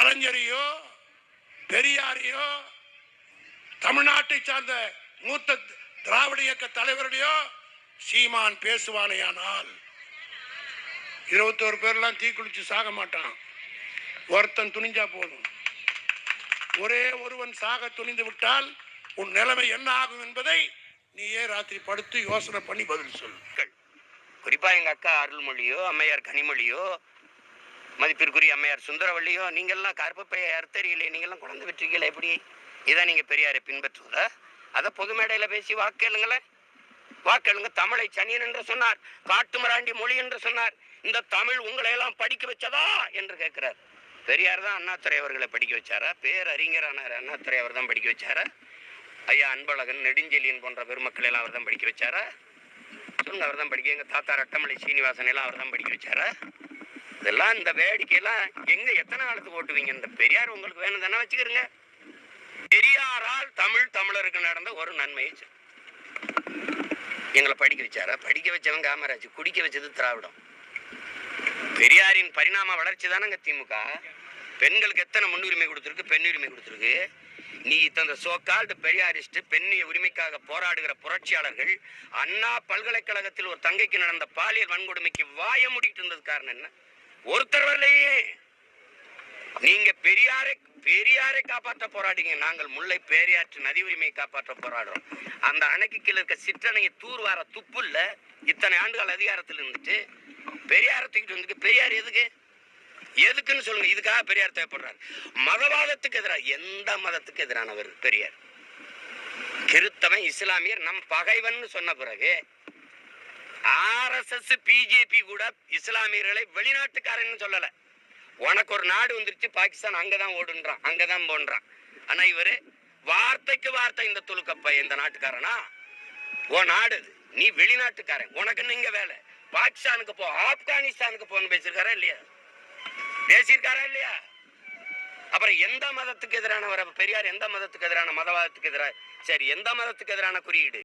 கலைஞரையோ பெரியாரையோ தமிழ்நாட்டை சார்ந்த மூத்த திராவிட இயக்க தலைவருடையோ சீமான் பேசுவானேயானால் இருபத்தோரு பேர்லாம் தீக்குளிச்சு சாக மாட்டான். ஒருத்தன் துணிஞ்சா போதும். ஒரே ஒருவன் சாக துணிந்து விட்டால் உன் நிலைமை என்ன ஆகும் என்பதை நீயே ராத்திரி படுத்து யோசனை பண்ணி பதில் சொல் குறிப்பா எங்க அக்கா அருள்மொழியோ அம்மையார் கனிமொழியோ மதிப்பிற்குரிய அம்மையார் சுந்தரவள்ளியோ நீங்கெல்லாம் கருப்பப்பைய அறுத்தறியலையே நீங்கள்லாம் குழந்தை விட்டுருக்கீங்களா எப்படி? இதான் நீங்கள் பெரியாரை பின்பற்றுவதா? அதை பொது மேடையில் பேசி வாக்கேளுங்களேன் வாக்கேளுங்க தமிழை சனியன் என்று சொன்னார் காட்டுமராண்டி மொழி என்று சொன்னார். இந்த தமிழ் உங்களை எல்லாம் படிக்க வச்சதா என்று கேட்கிறார். பெரியார் தான் அண்ணாத்துறை அவர்களை படிக்க வச்சாரா? பேரறிஞரானார் அண்ணாத்துறை அவர் தான் படிக்க வச்சாரா? ஐயா அன்பழகன் நெடுஞ்செழியன் போன்ற பெருமக்கள் எல்லாம் அவர் தான் படிக்க வச்சாரா? சொல்லுங்க அவர் தான் படிக்க எங்கள் தாத்தா ரட்டமலை சீனிவாசன் எல்லாம் அவர் தான் படிக்க வச்சாரா? இதெல்லாம் இந்த வேடிக்கையெல்லாம் எங்க எத்தனை காலத்துக்கு ஓட்டுவீங்க? இந்த பெரியார் உங்களுக்கு வேணும் தானே வச்சுக்கிறீங்க? பெரியாரால் தமிழ் தமிழருக்கு நடந்த ஒரு நன்மையை எங்களை படிக்க வச்சாரா? படிக்க வச்சவன் காமராஜ் குடிக்க வச்சது திராவிடம். பெரியாரின் பரிணாம வளர்ச்சி தானங்க திமுக. பெண்களுக்கு எத்தனை முன்னுரிமை கொடுத்துருக்கு? பெண் உரிமை கொடுத்துருக்கு. நீ தந்த சோக்கால்டு பெரியாரிஸ்ட் பெண்ணிய உரிமைக்காக போராடுகிற புரட்சியாளர்கள் அண்ணா பல்கலைக்கழகத்தில் ஒரு தங்கைக்கு நடந்த பாலியல் வன்கொடுமைக்கு வாய மூடிட்டு இருந்தது காரணம் என்ன? ஒருத்தர் வரலையே. நீங்க பெரியாரை பெரியாரை காப்பாற்ற போராடிங்க. நாங்கள் முல்லை பேரியாற்று நதி உரிமையை காப்பாற்ற போராடுறோம். அந்த அணைக்கு கீழே இருக்க சிற்றணையை தூர்வார துப்பு இல்ல இத்தனை ஆண்டுகள் அதிகாரத்தில் இருந்துட்டு பெரியாரை தூக்கிட்டு வந்து பெரியார் எதுக்கு? எதுக்குன்னு சொல்லுங்க. இதுக்காக பெரியார் தேவைப்படுறாரு. மதவாதத்துக்கு எதிராக எந்த மதத்துக்கு எதிரானவர்? பெரியார். கிறித்தவன் இஸ்லாமியர் நம் பகைவன் சொன்ன பிறகு ஆர்எஸ்எஸ் பிஜேபி கூட இஸ்லாமியர்களை வெளிநாட்டுக்காரன்னு சொல்லல. உனக்கு ஒரு நாடு வந்துருச்சு பாகிஸ்தான் அங்கதான் ஓடுன்றான் அங்கதான் போன்றான். ஆனா இவரு வார்த்தைக்கு வார்த்தை இந்த துலுக்கப்ப இந்த நாட்டுக்காரனா? ஓ நாடு இது. நீ வெளிநாட்டுக்காரன் உனக்கு நீங்க வேலை? பாகிஸ்தானுக்கு போ ஆப்கானிஸ்தானுக்கு போன்னு பேசியிருக்காரா இல்லையா? பேசியிருக்காரா இல்லையா? அப்புறம் எந்த மதத்துக்கு எதிரானவர்? பெரியார் எந்த மதத்துக்கு எதிரான மதவாதத்துக்கு எதிராக சரி எந்த மதத்துக்கு எதிரான குறியீடு?